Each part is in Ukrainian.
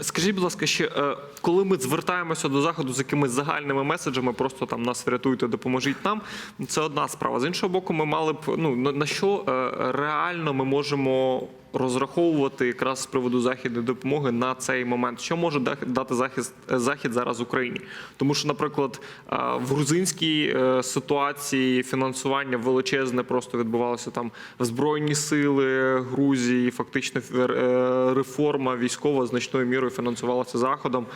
Скажіть, будь ласка, ще е, коли ми звертаємося до заходу з якимись загальними меседжами, просто там нас врятуйте, допоможіть нам. Це одна справа. З іншого боку, ми мали б ну на, на що е, реально ми можемо розраховувати якраз з приводу західної допомоги на цей момент. Що може дати захист захід зараз Україні? Тому що, наприклад, в грузинській е, ситуації фінансування величезне просто відбувалося там в збройні сили Грузії. Фактично е, реформа військова значною мірою фінансувалася заходом.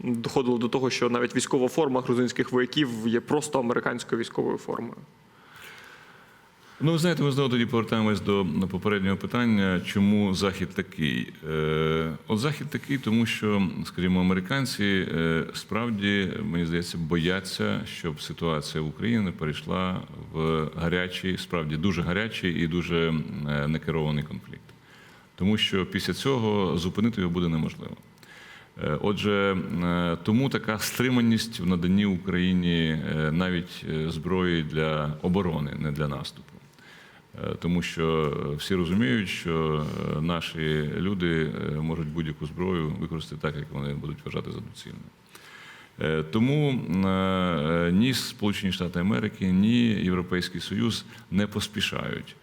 Доходило до того, що навіть військова форма грузинських вояків є просто американською військовою формою. Ну, ви знаєте, ми знову тоді повертаємось до попереднього питання, чому Захід такий. Е, От Захід такий, тому що, скажімо, американці е, справді, мені здається, бояться, щоб ситуація в Україні перейшла в гарячий, справді дуже гарячий і дуже е, некерований конфлікт. Тому що після цього зупинити його буде неможливо. Отже, тому така стриманість в наданні Україні навіть зброї для оборони, не для наступу. Е, Тому що всі розуміють, що е, наші люди е, можуть будь-яку зброю використати так, як вони будуть вважати за доцільне. Е, Тому е, ні Сполучені Штати Америки, ні Європейський Союз не поспішають.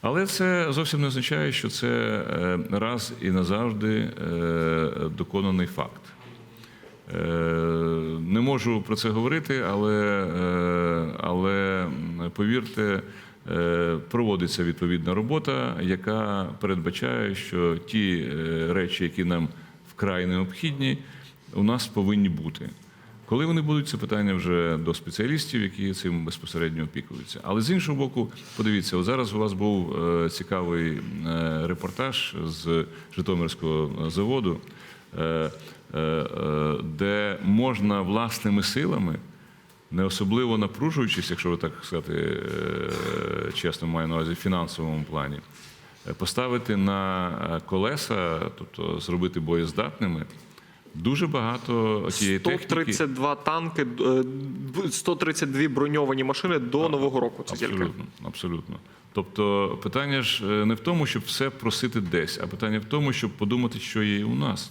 Але це зовсім не означає, що це е, раз і назавжди е, доконаний факт. Е, Не можу про це говорити, але, е, але повірте, е, проводиться відповідна робота, яка передбачає, що ті е, речі, які нам вкрай необхідні, у нас повинні бути. Коли вони будуть, це питання вже до спеціалістів, які цим безпосередньо опікуються. Але з іншого боку, подивіться, зараз у вас був е, цікавий е, репортаж з Житомирського заводу, е, е, е, де можна власними силами, не особливо напружуючись, якщо так сказати е, чесно, маю на увазі в фінансовому плані, е, поставити на е, колеса, тобто зробити боєздатними. Дуже багато тієї техніки. 132 танки, е, 132 броньовані машини до нового року. Це тільки. Абсолютно, абсолютно. Тобто питання ж не в тому, щоб все просити десь, а питання в тому, щоб подумати, що є у нас.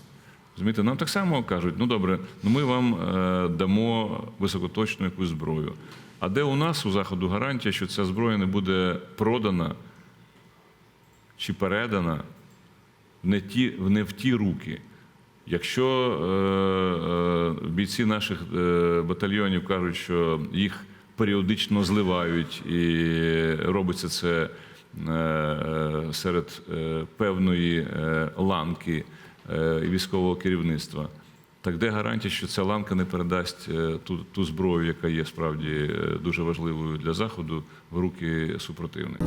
Розумієте, нам так само кажуть: ну добре, ну ми вам е, дамо високоточну якусь зброю. А де у нас у заходу гарантія, що ця зброя не буде продана чи передана не, ті, не в ті руки? Якщо е, е, бійці наших е, батальйонів кажуть, що їх періодично зливають, і робиться це е, е, серед е, певної е, ланки е, військового керівництва, так де гарантія, що ця ланка не передасть е, ту, ту зброю, яка є справді е, дуже важливою для заходу, в руки супротивника?